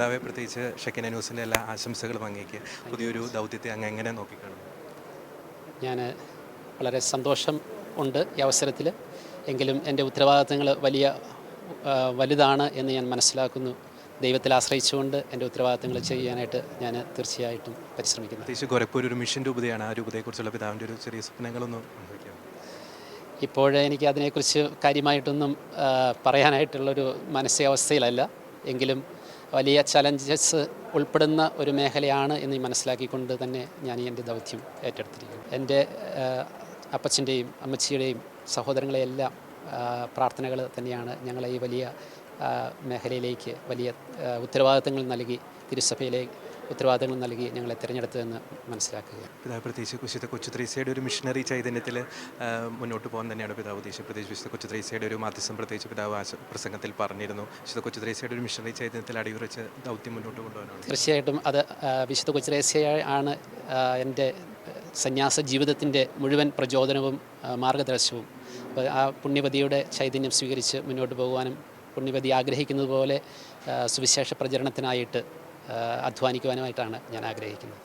പിതാവെ പ്രത്യേകിച്ച് ഷെക്കിന ന്യൂസിന്റെ എല്ലാ ആശംസകളും അങ്ങേക്ക് പുതിയൊരു ദൗത്യത്തെ അങ്ങ് എങ്ങനെ നോക്കിക്കാണും? ഞാൻ വളരെ സന്തോഷം ഉണ്ട് ഈ അവസരത്തിൽ എങ്കിലും എന്റെ ഉത്തരവാദിത്തങ്ങൾ വലിയ വലുതാണ് എന്ന് ഞാൻ മനസ്സിലാക്കുന്നു. ദൈവത്തിൽ ആശ്രയിച്ചുകൊണ്ട് എന്റെ ഉത്തരവാദിത്തങ്ങൾ ചെയ്യാനായിട്ട് ഞാൻ തീർച്ചയായിട്ടും പരിശ്രമിക്കുന്നു. പ്രത്യേകിച്ച് ഗോരഖ്പൂർ ഒരു മിഷൻ രൂപതയാണ് ആ രൂപതയെക്കുറിച്ചുള്ള പിതാവിന്റെ ഒരു ചെറിയ സ്വപ്നങ്ങളൊന്നും ഇപ്പോൾ എനിക്ക് അതിനെക്കുറിച്ച് കാര്യമായിട്ടൊന്നും പറയാനായിട്ടുള്ളൊരു മാനസികാവസ്ഥയിലല്ല. എങ്കിലും വലിയ ചലഞ്ചസ് ഉൾപ്പെടുന്ന ഒരു മേഖലയാണ് എന്ന് മനസ്സിലാക്കിക്കൊണ്ട് തന്നെ ഞാൻ എന്റെ ദൗത്യം ഏറ്റെടുത്തിരിക്കുന്നു. എന്റെ അപ്പച്ചന്റെയും അമ്മച്ചിയുടെയും സഹോദരങ്ങളെയെല്ലാം പ്രാർത്ഥനകൾ തന്നെയാണ് ഞങ്ങളെ ഈ വലിയ മേഖലയിലേക്ക് വലിയ ഉത്തരവാദിത്തങ്ങൾ നൽകി തിരുസഭയിലെ ഉത്തരവാദിത്തങ്ങൾ നൽകി ഞങ്ങളെ തിരഞ്ഞെടുത്തതെന്ന് മനസ്സിലാക്കുകയാണ് പിതാവ് പ്രത്യേകിച്ച് വിശുദ്ധ കൊച്ചു ത്രീസയുടെ ഒരു മിഷണറി ചൈതന്യത്തിൽ മുന്നോട്ട് പോകാൻ തന്നെയാണ് പിതാവ് ഉദ്ദേശിച്ചത്. പ്രത്യേകിച്ച് വിശുദ്ധ കൊച്ചു ത്രീസയുടെ ഒരു മാധ്യസ്ഥം പ്രത്യേകിച്ച് പിതാവ് പ്രസംഗത്തിൽ പറഞ്ഞിരുന്നു. വിശുദ്ധ കൊച്ചു ത്രീസയുടെ ഒരു മിഷണറി ചൈതന്യത്തിൽ അടിയുറച്ച് ദൗത്യം മുന്നോട്ട് കൊണ്ടുപോകാനാണ്. തീർച്ചയായിട്ടും അത് വിശുദ്ധ കൊച്ചുരേസ്യ ആണ് എന്റെ സന്യാസ ജീവിതത്തിന്റെ മുഴുവൻ പ്രചോദനവും മാർഗദർശവും. ആ പുണ്യപതിയുടെ ചൈതന്യം സ്വീകരിച്ച് മുന്നോട്ട് പോകുവാനും പുണ്യപതി ആഗ്രഹിക്കുന്നതുപോലെ സുവിശേഷ പ്രചരണത്തിനായിട്ട് അധ്വാനിക്കുവാനുമായിട്ടാണ് ഞാൻ ആഗ്രഹിക്കുന്നത്.